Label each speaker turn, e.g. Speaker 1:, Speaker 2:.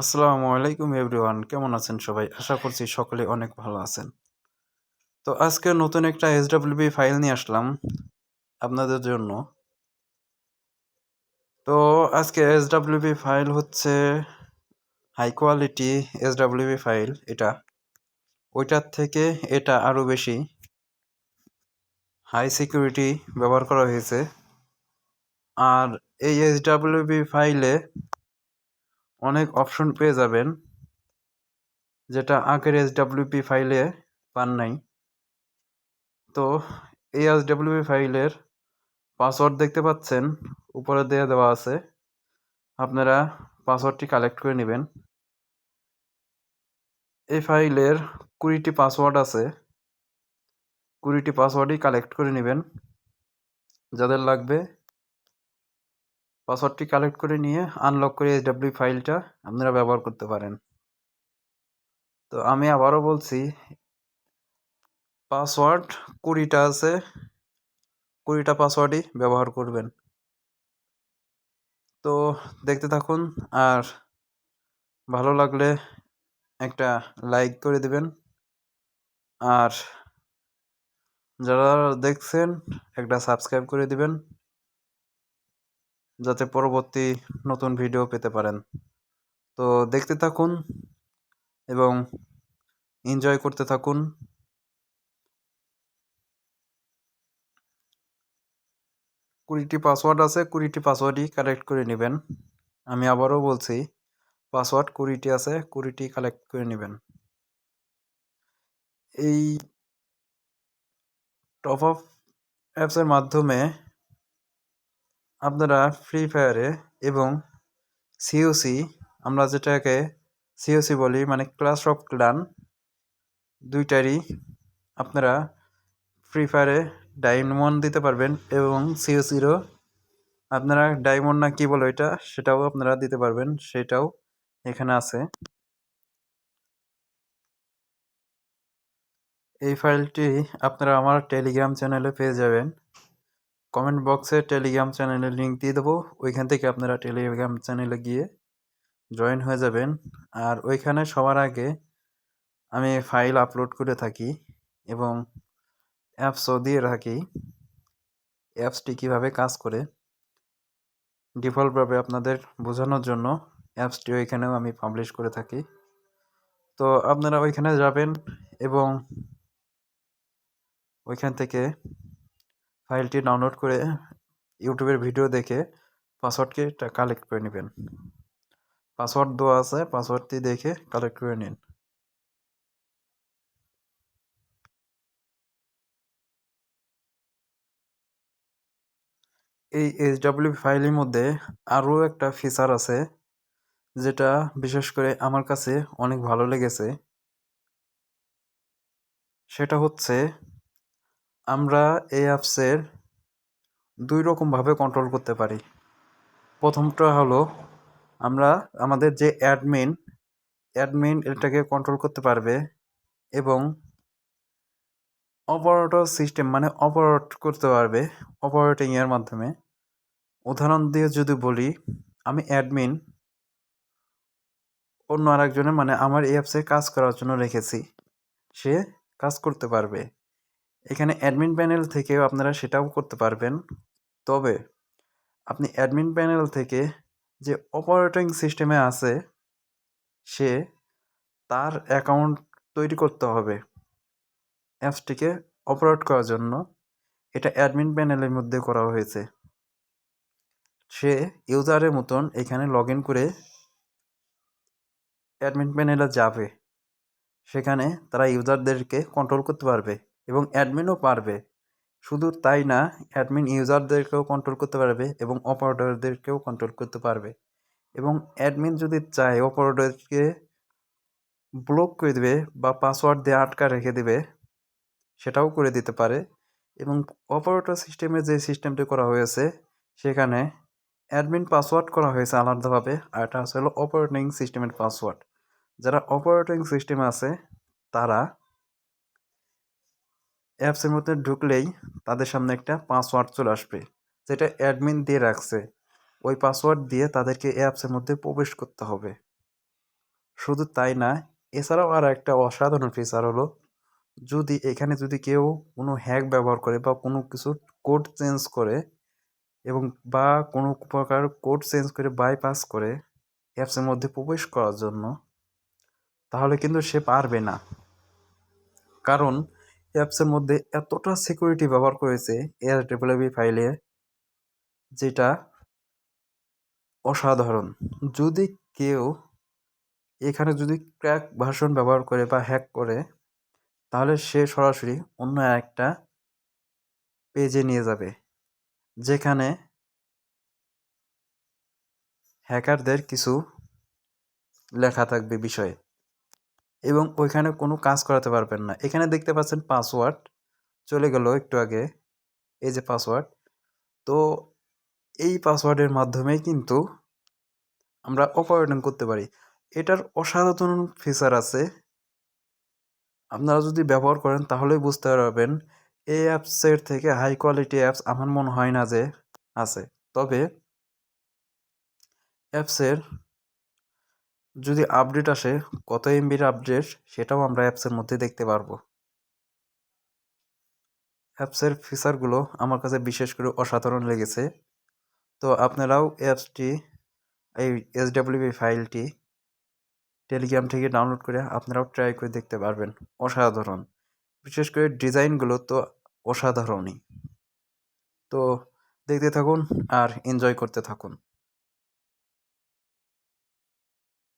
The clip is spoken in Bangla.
Speaker 1: আসসালামু আলাইকুম এভরিওয়ান, কেমন আছেন সবাই? আশা করছি সকলে অনেক ভালো আছেন। তো আজকে নতুন একটা এসডাব্লিউপি ফাইল নিয়ে আসলাম আপনাদের জন্য। তো আজকে এসডাব্লিউপি ফাইল হচ্ছে হাই কোয়ালিটি এসডাব্লিউপি ফাইল এটা। ওইটার থেকে এটা আরও বেশি হাই সিকিউরিটি ব্যবহার করা হয়েছে। আর এই এসডাব্লিউপি ফাইলে অনেক অপশন পেয়ে যাবেন, যেটা আগের এস ডাব্লিউপি ফাইলে পান নাই। তো এই এস ডাব্লিউপি ফাইলের পাসওয়ার্ড দেখতে পাচ্ছেন, উপরে দেওয়া দেওয়া আছে। আপনারা পাসওয়ার্ডটি কালেক্ট করে নেবেন। এই ফাইলের কুড়িটি পাসওয়ার্ড আছে, কুড়িটি পাসওয়ার্ডই কালেক্ট করে নেবেন। যাদের লাগবে পাসওয়ার্ডটি কালেক্ট করে নিয়ে আনলক করে এস ডাব্লিউ ফাইলটা আপনারা ব্যবহার করতে পারেন। তো আমি আবারও বলছি পাসওয়ার্ড কুড়িটা আছে, কুড়িটা পাসওয়ার্ডই ব্যবহার করবেন। তো দেখতে থাকুন, আর ভালো লাগলে একটা লাইক করে দেবেন। আর যারা দেখছেন, একটা সাবস্ক্রাইব করে দিবেন। যাতে পরবর্তী নতুন ভিডিও পেতে পারেন। তো দেখতে থাকুন এবং এনজয় করতে থাকুন। কুড়িটি পাসওয়ার্ড আছে, কুড়িটি পাসওয়ার্ডই কালেক্ট করে নেবেন। আমি আবারও বলছি পাসওয়ার্ড কুড়িটি আছে, কুড়িটি কালেক্ট করে নেবেন। এই টপ আপ অ্যাপসের মাধ্যমে আপনারা ফ্রি ফায়ারে এবং সিওসি আমরা যেটাকে সিওসি বলি মানে ক্লাস অফ ক্লান দুইটারই আপনারা ফ্রি ফায়ারে ডায়মন্ড দিতে পারবেন এবং সিওসিরও আপনারা ডায়মন্ড না কি বলো এটা সেটাও আপনারা দিতে পারবেন, সেটাও এখানে আছে। এই ফাইলটি আপনারা আমার টেলিগ্রাম চ্যানেলে পেয়ে যাবেন। কমেন্ট বক্সে টেলিগ্রাম চ্যানেলের লিঙ্ক দিয়ে দেবো। ওইখান থেকে আপনারা টেলিগ্রাম চ্যানেলে গিয়ে জয়েন হয়ে যাবেন। আর ওইখানে সবার আগে আমি ফাইল আপলোড করে থাকি এবং অ্যাপসও দিয়ে রাখি। অ্যাপসটি কীভাবে কাজ করে ডিফল্টভাবে আপনাদের বোঝানোর জন্য অ্যাপসটিও এখানেও আমি পাবলিশ করে থাকি। তো আপনারা ওইখানে যাবেন এবং ওইখান থেকে ফাইলটি ডাউনলোড করে ইউটিউবের ভিডিও দেখে পাসওয়ার্ডকে কালেক্ট করে নেবেন। পাসওয়ার্ড দেওয়া আছে পাসওয়ার্ডটি দেখে কালেক্ট করে নিন। এই এইচডাব্লিউ ফাইলের মধ্যে আরও একটা ফিচার আছে, যেটা বিশেষ করে আমার কাছে অনেক ভালো লেগেছে। সেটা হচ্ছে আমরা এই অ্যাপসের দুই রকমভাবে কন্ট্রোল করতে পারি। প্রথমটা হলো, আমরা আমাদের যে অ্যাডমিন অ্যাডমিন এটাকে কন্ট্রোল করতে পারবে এবং অপারেটর সিস্টেম মানে অপারেট করতে পারবে অপারেটিংয়ের মাধ্যমে। উদাহরণ দিয়ে যদি বলি, আমি অ্যাডমিন অন্য আরেকজনের মানে আমার এই অ্যাপসে কাজ করার জন্য রেখেছি। সে কাজ করতে পারবে। এখানে অ্যাডমিন প্যানেল থেকেও আপনারা সেটাও করতে পারবেন। তবে আপনি অ্যাডমিন প্যানেল থেকে যে অপারেটিং সিস্টেমে আছে, সে তার অ্যাকাউন্ট তৈরি করতে হবে। অ্যাপসটিকে অপারেট করার জন্য এটা অ্যাডমিন প্যানেলের মধ্যে করা হয়েছে। সে ইউজারের মতন এখানে লগ ইন করে অ্যাডমিন প্যানেলে যাবে। সেখানে তারা ইউজারদেরকে কন্ট্রোল করতে পারবে। এবং অ্যাডমিনও পারবে। শুধু তাই না, অ্যাডমিন ইউজারদেরকেও কন্ট্রোল করতে পারবে এবং অপারেটরদেরকেও কন্ট্রোল করতে পারবে। এবং অ্যাডমিন যদি চায় অপারেটরকে ব্লক করে দেবে বা পাসওয়ার্ড দিয়ে আটকা রেখে দেবে, সেটাও করে দিতে পারে। এবং অপারেটর সিস্টেমে যে সিস্টেমটি করা হয়েছে, সেখানে অ্যাডমিন পাসওয়ার্ড করা হয়েছে আলাদাভাবে, আর এটা হলো অপারেটিং সিস্টেমের পাসওয়ার্ড যারা অপারেটিং সিস্টেমে আছে, তারা অ্যাপসের মধ্যে ঢুকলেই তাদের সামনে একটা পাসওয়ার্ড চলে আসবে, যেটা অ্যাডমিন দিয়ে রাখছে। ওই পাসওয়ার্ড দিয়ে তাদেরকে অ্যাপসের মধ্যে প্রবেশ করতে হবে। শুধু তাই না, এছাড়াও আর একটা অসাধারণ ফিচার হলো, যদি এখানে যদি কেউ কোনো হ্যাক ব্যবহার করে বা কোনো কিছুর কোড চেঞ্জ করে এবং বা কোনো প্রকার কোড চেঞ্জ করে বাইপাস করে অ্যাপসের মধ্যে প্রবেশ করার জন্য, তাহলে কিন্তু সে পারবে না। কারণ অ্যাপসের মধ্যে এতটা সিকিউরিটি ব্যবহার করেছে এয়ার ডেভেলপি ফাইলে, যেটা অসাধারণ। যদি কেউ এখানে যদি ক্র্যাক ভার্সন ব্যবহার করে বা হ্যাক করে, তাহলে সে সরাসরি অন্য একটা পেজে নিয়ে যাবে, যেখানে হ্যাকারদের কিছু লেখা থাকবে বিষয়ে। এবং ওইখানে কোনো কাজ করাতে পারবেন না। এখানে দেখতে পাচ্ছেন পাসওয়ার্ড চলে গেল একটু আগে, এই যে পাসওয়ার্ড তো এই পাসওয়ার্ডের মাধ্যমেই কিন্তু আমরা অপারেটন করতে পারি। এটার অসাধারণ ফিচার আছে। আপনারা যদি ব্যবহার করেন তাহলেই বুঝতে পারবেন, এই অ্যাপসের থেকে হাই কোয়ালিটি অ্যাপস আমার মনে হয় না যে আছে। তবে অ্যাপসের যদি আপডেট আসে, কত এমবির আপডেট সেটাও আমরা অ্যাপসের মধ্যে দেখতে পারব। অ্যাপসের ফিচারগুলো আমার কাছে বিশেষ করে অসাধারণ লেগেছে। তো আপনারাও অ্যাপসটি এই এসডাব্লিউবি ফাইলটি টেলিগ্রাম থেকে ডাউনলোড করে আপনারাও ট্রাই করে দেখতে পারবেন। অসাধারণ। বিশেষ করে ডিজাইনগুলো তো অসাধারণই। তো দেখতে থাকুন আর এনজয় করতে থাকুন।